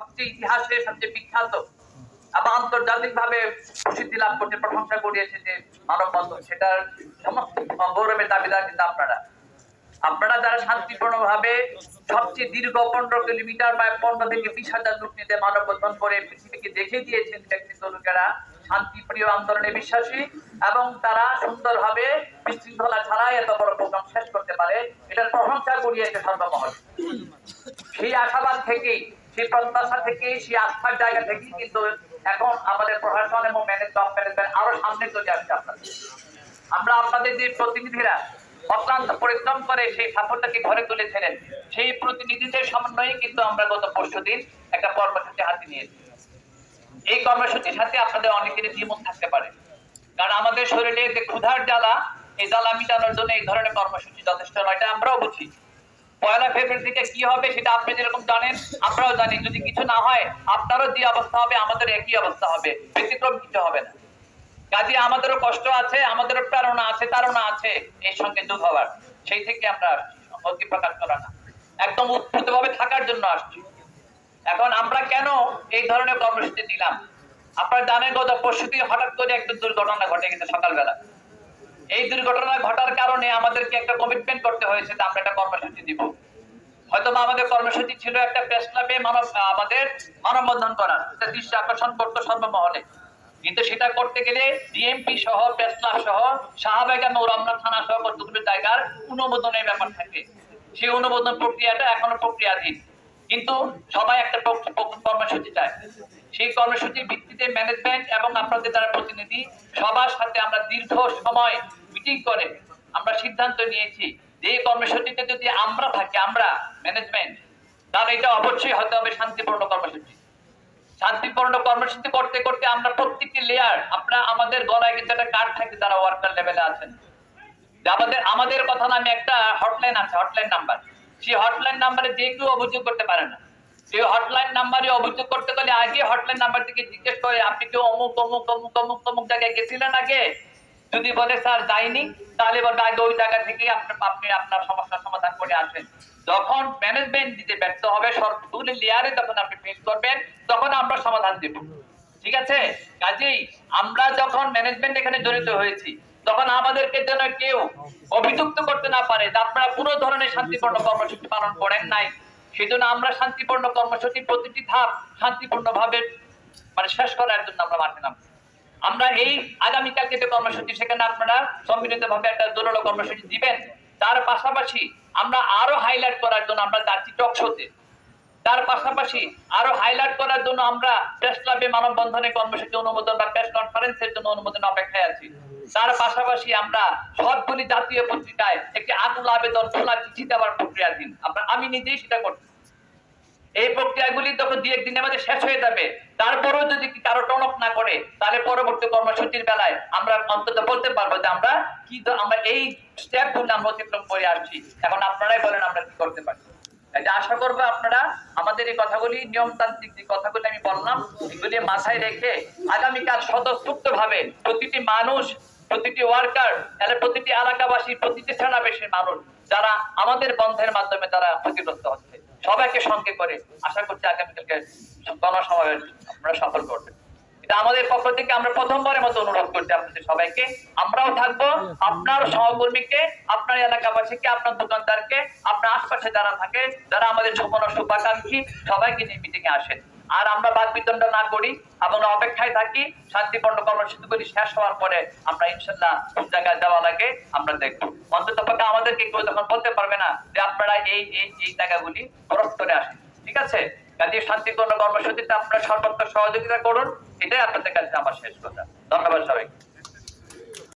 সবচেয়ে ইতিহাসে সবচেয়ে বিখ্যাত এবং আন্তর্জাতিক ভাবে প্রসিদ্ধি লাভ করতে প্রশংসা করিয়েছে যে মানববন্ধন, সেটার সমস্ত গৌরবের দাবিদার কিন্তু আপনারা। আপনারা যারা শান্তিপূর্ণ ভাবে সবচেয়ে দীর্ঘ পনেরো কিলোমিটার বা পনেরো থেকে বিশ হাজার লোক নিতে মানববন্ধন করে পৃথিবীকে দেখে দিয়েছেন ব্যক্তিত্ব লোকেরা শান্তিপ্রিয় আন্দোলনে বিশ্বাসী এবং তারা সুন্দরভাবে বিশৃঙ্খলা ছাড়াই এত বড় প্রোগ্রাম শেষ করতে পারে, এটার প্রশংসা করিয়েছে সর্বমহল। সেই আশাবাদ থেকেই সেই থেকেই সেই আস্থার জায়গা থেকেই কিন্তু এখন আমাদের প্রশাসন এবং ম্যানেজমেন্ট আরও সামনে চলে আসছে আপনাদের। আমরা আপনাদের যে প্রতিনিধিরা অক্লান্ত পরিশ্রম করে সেই সাফল্যকে ঘরে তুলেছিলেন, সেই প্রতিনিধিদের সমন্বয়ে কিন্তু আমরা গত পরশু দিন একটা কর্মসূচি হাতে নিয়েছি। এই কর্মসূচির সাথে আপনাদের অনেকেরই জীবন থাকতে পারে। কারণ আমাদের শরীরে যে ক্ষুধার জ্বালা, এই জ্বালা মিটানোর জন্য এই ধরনের কর্মসূচি যথেষ্ট নয়, এটা আমরাও বুঝি। পয়লা ফেব্রুয়ারি থেকে কি হবে সেটা আপনি যেরকম জানেন, আমরাও জানি। যদি কিছু না হয়, আপনারও যে অবস্থা হবে, আমাদের একই অবস্থা হবে। ব্যতিক্রম কিছু হবে না। কাজে আমাদেরও কষ্ট আছে, আমাদেরও প্রেরণা আছে, তারণা আছে এই সঙ্গে যোগ হওয়ার। সেই থেকে আমরা আসছি প্রকাশ করা না। একদম উৎফুল্ল ভাবে থাকার জন্য আসছি। এখন আমরা কেন এই ধরনের কর্মসূচি দিলাম আপনারা জানেন গত পরশু দিন হঠাৎ করে একটা দুর্ঘটনা ঘটে গেছে সকালবেলা। এই দুর্ঘটনা ঘটার কারণে আমাদেরকে একটা কমিটমেন্ট করতে হয়েছে যে আমরা একটা কর্মসূচি দিব। হয়তো আমাদের কর্মসূচি ছিল একটা প্রেস ক্লাবে মানব আমাদের মানববন্ধন করার দৃষ্টি আকর্ষণ করতো সর্বমহলে। কিন্তু সেটা করতে গেলে ডিএমপি সহ প্রেস ক্লাব সহ, শাহবাগা নৌরমনা থানা সহ কতগুলো জায়গার অনুমোদনের ব্যাপার থাকে। সেই অনুমোদন প্রক্রিয়াটা এখনও প্রক্রিয়াধীন। কিন্তু সবাই একটা কর্মসূচি চায়। সেই কর্মসূচির ভিত্তিতে ম্যানেজমেন্ট এবং আপনাদের যারা প্রতিনিধি, সবার সাথে আমরা দীর্ঘ সময় মিটিং করে। আমরা সিদ্ধান্ত নিয়েছি যে এই কর্মসূচিতে যদি আমরা থাকি, আমরা ম্যানেজমেন্ট তাহলে এটা অবশ্যই হতে হবে শান্তিপূর্ণ কর্মসূচি। শান্তিপূর্ণ কর্মসূচি করতে করতে আমরা প্রত্যেকটি লেয়ার আমরা আমাদের গলায় কিন্তু একটা কার্ড থাকে যারা ওয়ার্কার লেভেলে আছেন। আমাদের আমাদের কথা নামে একটা হটলাইন আছে হটলাইন নাম্বার সেই হটলাইন নাম্বারে যে কেউ অভিযোগ করতে পারে না। সেই হটলাইন নাম্বারে অভিযোগ করতে গেলে আগে হটলাইন নাম্বার থেকে জিজ্ঞেস করে, আপনি কেউ অমুক অমুক অমুক অমুক অমুক জায়গায় গেছিলেন আগে? যদি বলে, স্যার, যাইনি, তাহলে বলবে, আগে ওই জায়গা থেকে আপনি আপনি আপনার সমস্যার সমাধান করে আসেন। যখন ম্যানেজমেন্ট দিতে ব্যর্থ হবে সরকারি লেয়ারে যখন আপনি ফেস করবেন, তখন আমরা সমাধান দেব। ঠিক আছে? কাজেই আমরা যখন ম্যানেজমেন্ট এখানে জড়িত হয়েছি, তখন আমাদেরকে যেন কেউ অভিযুক্ত করতে না পারে, যে আপনারা কোনো ধরনের শান্তিপূর্ণ কর্মসূচি পালন করেন নাই, সেজন্য আমরা শান্তিপূর্ণ কর্মসূচি প্রতিটি ধাপ শান্তিপূর্ণ ভাবে মানে শেষ করার জন্য আমরা মাঠে নামছি। আমরা এই আগামীকালকে যে কর্মসূচি, সেখানে আপনারা সম্মিলিত ভাবে একটা জোরালো কর্মসূচি দিবেন। তার পাশাপাশি আমরা আরও হাইলাইট করার জন্য আমরা যাচ্ছি টক শোতে তার পাশাপাশি আরও হাইলাইট করার জন্য আমরা প্রেস ক্লাবে মানববন্ধনে কর্মসূচি অনুমোদন বা প্রেস কনফারেন্সের জন্য অনুমোদন অপেক্ষায় আছি। তার পাশাপাশি আমরা সবগুলি জাতীয় পত্রিকায় একটি আকুল আবেদন, খোলা চিঠি দেওয়ার প্রক্রিয়াধীন আমরা, আমি নিজেই সেটা করছি। এই প্রক্রিয়াগুলি তখন দু একদিনের মধ্যে শেষ হয়ে যাবে। তারপরেও যদি কারও টনক না করে, তাহলে পরবর্তী কর্মসূচির বেলায় আমরা অন্তত বলতে পারব যে আমরা কি আমরা এই স্টেপগুলো আমরা অতিক্রম করে আসছি। এখন আপনারাই বলেন আমরা কি করতে পারি। আশা করব আপনারা আমাদের এই কথাগুলি, নিয়মতান্ত্রিক যে কথাগুলি আমি বললাম, এগুলি মাথায় রেখে আগামীকাল স্বতঃস্ফূর্ত ভাবে প্রতিটি মানুষ, প্রতিটি ওয়ার্কার তাহলে প্রতিটি এলাকাবাসী, প্রতিটি সেনাবেশের মানুষ, যারা আমাদের বন্ধের মাধ্যমে তারা ক্ষতিগ্রস্ত হচ্ছে। সবাইকে সঙ্গে করে আশা করছি আগামীকালকে গণসমাবেশ আমরা সফল করবেন এটা আমাদের পক্ষ থেকে আমরা প্রথমবারের মতো অনুরোধ করছি আপনাদের সবাইকে। আমরাও থাকব, আপনার সহকর্মীকে, আপনার এলাকাবাসীকে, আপনার দোকানদারকে, আপনার আশপাশে যারা থাকে, যারা আমাদের যৌবন শুভাকাঙ্ক্ষী, সবাইকে নিয়ে মিটিং এ আসেন। আর আমরা বাক বিতণ্ডা না করি এবং অপেক্ষায় থাকি, শান্তিপূর্ণ কর্মসূচি করি, শেষ হওয়ার পরে আমরা ইনশাল্লাহ কোন জায়গায় যাওয়া লাগে, আমরা দেখব। অন্তত পক্ষে আমাদেরকে কেউ তখন বলতে পারবে না যে আপনারা এই এই এই জায়গাগুলি খরচ করে আসেন। ঠিক আছে? কাজে শান্তিপূর্ণ কর্মসূচিতে আপনারা সর্বত্র সহযোগিতা করুন, এটাই আপনাদের কাছে আমার শেষ কথা। ধন্যবাদ সবাইকে।